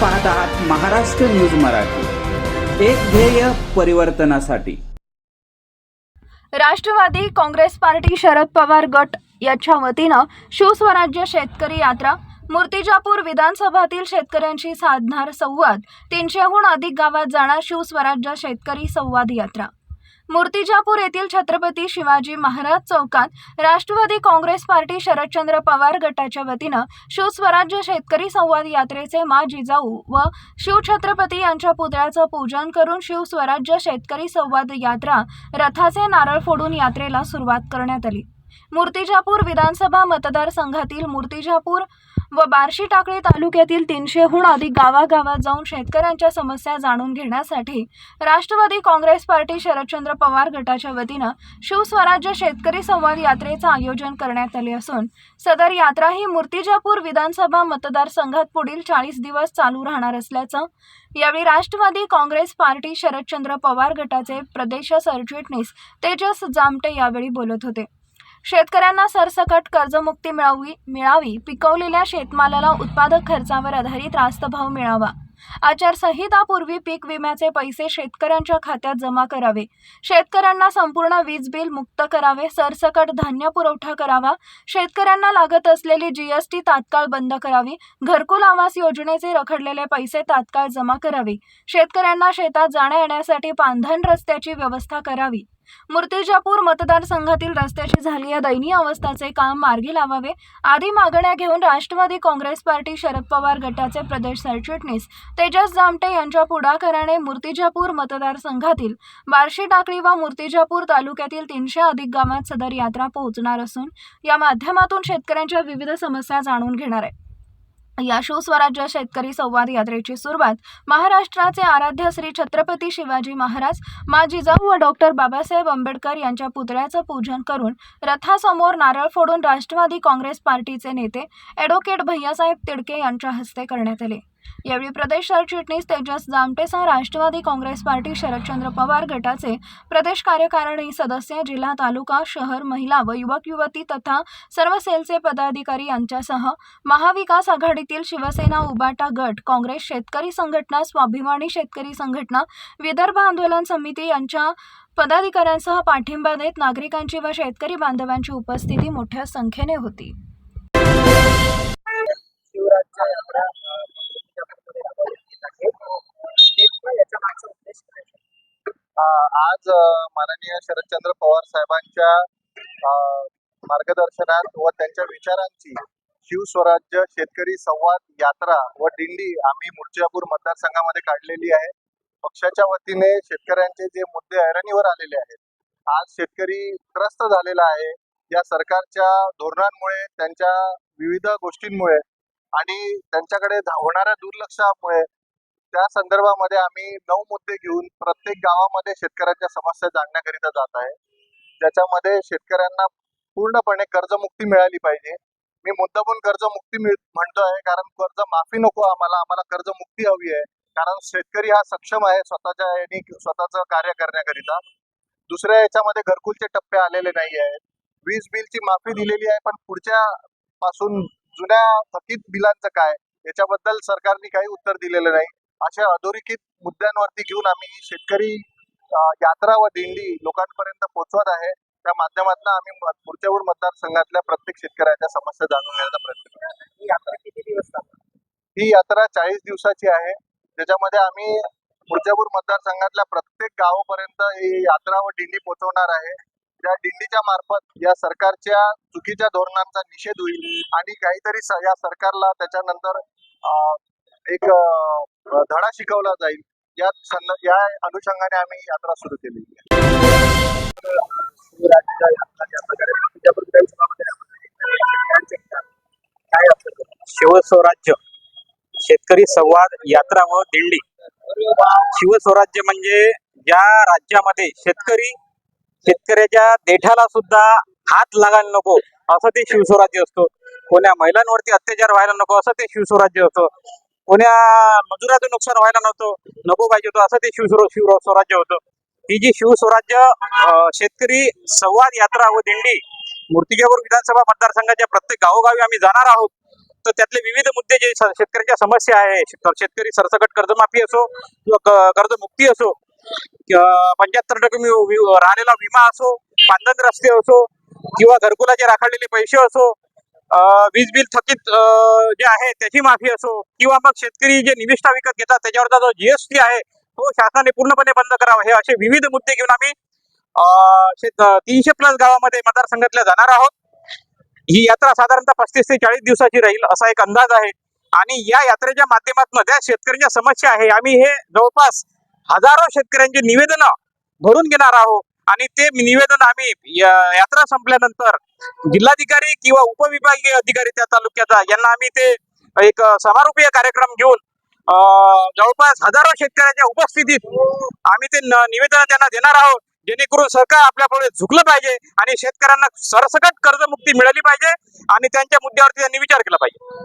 पाहत आहात महाराष्ट्र न्यूज मराठी. एक ध्येय परिवर्तनासाठी. राष्ट्रवादी काँग्रेस पार्टी शरद पवार गट याच्या वतीनं शिवस्वराज्य शेतकरी यात्रा मूर्तिजापूर विधानसभातील शेतकऱ्यांशी साधणार संवाद तीनशेहून अधिक गावात जाणार शिवस्वराज्य शेतकरी संवाद यात्रा. मूर्तिजापूर येथील छत्रपती शिवाजी महाराज चौकात राष्ट्रवादी काँग्रेस पार्टी शरदचंद्र पवार गटाच्या वतीनं शिवस्वराज्य शेतकरी संवाद यात्रेचे मा जिजाऊ व शिवछत्रपती यांच्या पुतळ्याचं पूजन करून शिवस्वराज्य शेतकरी संवाद यात्रा रथाचे नारळ फोडून यात्रेला सुरुवात करण्यात आली. मूर्तिजापूर विधानसभा मतदारसंघातील मूर्तिजापूर व बार्शी टाकळी तालुक्यातील तीनशेहून अधिक गावागावात जाऊन शेतकऱ्यांच्या समस्या जाणून घेण्यासाठी राष्ट्रवादी काँग्रेस पार्टी शरदचंद्र पवार गटाच्या वतीनं शिवस्वराज्य शेतकरी संवाद यात्रेचं आयोजन करण्यात आले असून सदर यात्रा ही मूर्तिजापूर विधानसभा मतदारसंघात पुढील चाळीस दिवस चालू राहणार असल्याचं यावेळी राष्ट्रवादी काँग्रेस पार्टी शरदचंद्र पवार गटाचे प्रदेश सरचिटणीस तेजस जामटे यावेळी बोलत होते. शेतकऱ्यांना सरसकट कर्जमुक्ती मिळावी मिळावी पिकवलेल्या शेतमालाला उत्पादक खर्चावर आधारित रास्त भाव मिळावा. आचारसंहितापूर्वी पीक विम्याचे पैसे शेतकऱ्यांच्या खात्यात जमा करावे. शेतकऱ्यांना संपूर्ण वीज बिल मुक्त करावे सरसकट धान्य पुरवठा करावा शेतकऱ्यांना लागत असलेली जीएसटी तात्काळ बंद करावी घरकुल आवास योजनेचे रखडलेले पैसे तात्काळ जमा करावे. शेतकऱ्यांना शेतात जाण्या येण्यासाठी पांधन रस्त्याची व्यवस्था करावी. मूर्तिजापूर मतदारसंघातील रस्त्याची झालेल्या दयनीय अवस्थाचे काम मार्गी लावावे. आदी मागण्या घेऊन राष्ट्रवादी काँग्रेस पार्टी शरद पवार गटाचे प्रदेश सरचिटणीस तेजस जामटे यांच्या पुढाकाराने मूर्तिजापूर मतदारसंघातील बार्शी टाकळी व मूर्तिजापूर तालुक्यातील तीनशे अधिक गावात सदर यात्रा पोहोचणार असून या माध्यमातून शेतकऱ्यांच्या विविध समस्या जाणून घेणार आहे. या शिवस्वराज्य शेतकरी संवाद यात्रेची सुरुवात महाराष्ट्राचे आराध्य श्री छत्रपती शिवाजी महाराज मा जिजाऊ व डॉक्टर बाबासाहेब आंबेडकर यांच्या पुतळ्याचं पूजन करून रथासमोर नारळ फोडून राष्ट्रवादी काँग्रेस पार्टीचे नेते ॲडव्होकेट भैयासाहेब तिडके यांच्या हस्ते करण्यात आले. यावेळी प्रदेश सरचिटणीस तेजस जामटेसह राष्ट्रवादी काँग्रेस पार्टी शरदचंद्र पवार गटाचे प्रदेश कार्यकारिणी सदस्य जिल्हा तालुका शहर महिला व युवक युवती तथा सर्व सेलचे पदाधिकारी यांच्यासह महाविकास आघाडीतील शिवसेना उबाटा गट काँग्रेस शेतकरी संघटना स्वाभिमानी शेतकरी संघटना विदर्भ आंदोलन समिती यांच्या पदाधिकाऱ्यांसह पाठिंबा देत नागरिकांची व शेतकरी बांधवांची उपस्थिती मोठ्या संख्येने होती. आज माननीय शरदचंद्र पवार साहेबांच्या अ, मार्गदर्शनात व त्यांच्या विचारांची शिवस्वराज्य शेतकरी संवाद यात्रा व दिंडी आम्ही मुर्जापूर मतदारसंघामध्ये काढलेली आहे. पक्षाच्या वतीने शेतकऱ्यांचे जे मुद्दे ऐरणीवर आलेले आहेत आज शेतकरी त्रस्त झालेला आहे. या सरकारच्या धोरणांमुळे त्यांच्या विविध गोष्टींमुळे आणि त्यांच्याकडे होणाऱ्या दुर्लक्षामुळे त्या संदर्भामध्ये आम्ही नऊ मुद्दे घेऊन प्रत्येक गावामध्ये शेतकऱ्यांच्या समस्या जाणण्याकरिता जात आहे. ज्याच्यामध्ये शेतकऱ्यांना पूर्णपणे कर्जमुक्ती मिळाली पाहिजे. मी मुद्दामून कर्जमुक्ती मिळ म्हणतो कारण कर्ज माफी नको आम्हाला आम्हाला कर्जमुक्ती हवी आहे. कारण शेतकरी हा सक्षम आहे स्वतःच्या यांनी स्वतःचं कार्य करण्याकरिता. दुसऱ्या याच्यामध्ये घरकुलचे टप्पे आलेले नाही आहेत वीज बिलची माफी दिलेली आहे पण पुढच्या पासून जुन्या थकीत बिलांचं काय? याच्याबद्दल सरकारने काही उत्तर दिलेलं नाही. अशा अधोरेखित मुद्द्यांवरती घेऊन आम्ही ही शेतकरी यात्रा व दिंडी लोकांपर्यंत पोहोचवत आहे. त्या माध्यमातून आम्ही मूर्तिजापूर मतदारसंघातल्या प्रत्येक शेतकऱ्याच्या समस्या जाणून घेण्याचा प्रयत्न करतो ही यात्रा किती दिवस? ही यात्रा चाळीस दिवसाची आहे. ज्याच्यामध्ये आम्ही मूर्तिजापूर मतदारसंघातल्या प्रत्येक गावापर्यंत ही यात्रा व दिंडी पोहोचवणार आहे. त्या दिंडीच्या मार्फत या सरकारच्या चुकीच्या धोरणांचा निषेध होईल आणि काहीतरी या सरकारला त्याच्यानंतर अं, एक धडा शिकवला जाईल. या या अनुषंगाने आम्ही यात्रा सुरू केली. शिवस्वराज्य शेतकरी संवाद यात्रा व दिंडी शिवस्वराज्य म्हणजे ज्या राज्यामध्ये शेतकरी शेतकऱ्याच्या देठाला सुद्धा हात लागायला नको असं ते शिवस्वराज्य असतो. कोण्या महिलांवरती अत्याचार व्हायला नको असं ते शिवस्वराज्य असतं. कोण्या मजुराचं नुकसान व्हायला नव्हतं नको पाहिजे होतं असं ते शिवस्वर शिवस्वराज्य होतं. ही जी शिवस्वराज्य अं, शेतकरी संवाद यात्रा व दिंडी मूर्तिजापूर विधानसभा मतदारसंघाच्या प्रत्येक गावोगावी आम्ही जाणार आहोत. तर त्यातले विविध मुद्दे जे शेतकऱ्यांच्या समस्या आहे शेतकरी सरसकट कर्जमाफी असो किंवा कर्जमुक्ती असो पंच्याहत्तर टक्के राहिलेला विमा असो पांदन रस्ते असो किंवा घरकुलाचे राखडलेले पैसे असो वीज बिल थकीत अं, जे आहे त्याची माफी असो किंवा मग शेतकरी जे निविष्ठा विकत घेतात त्याच्यावरचा जो जीएसटी आहे तो शासनाने पूर्णपणे बंद करावा. हे असे विविध मुद्दे घेऊन आम्ही अं, शेत- तीनशे प्लस गावामध्ये मतदारसंघातल्या जाणार आहोत. ही यात्रा साधारणतः पस्तीस ते चाळीस दिवसाची राहील असा एक अंदाज आहे. आणि या यात्रेच्या माध्यमातून त्या शेतकऱ्यांच्या समस्या आहे आम्ही हे जवळपास हजारो शेतकऱ्यांची निवेदनं भरून घेणार आहोत. आणि ते निवेदन आम्ही यात्रा संपल्यानंतर जिल्हाधिकारी किंवा उपविभागीय अधिकारी त्या तालुक्याचा यांना आम्ही ते एक समारोपीय कार्यक्रम घेऊन जवळपास हजारो शेतकऱ्यांच्या उपस्थितीत आम्ही ते निवेदन त्यांना देणार आहोत. जेणेकरून सरकार आपल्यापुढे झुकलं पाहिजे आणि शेतकऱ्यांना सरसकट कर्जमुक्ती मिळाली पाहिजे आणि त्यांच्या मुद्द्यावरती त्यांनी विचार केला पाहिजे.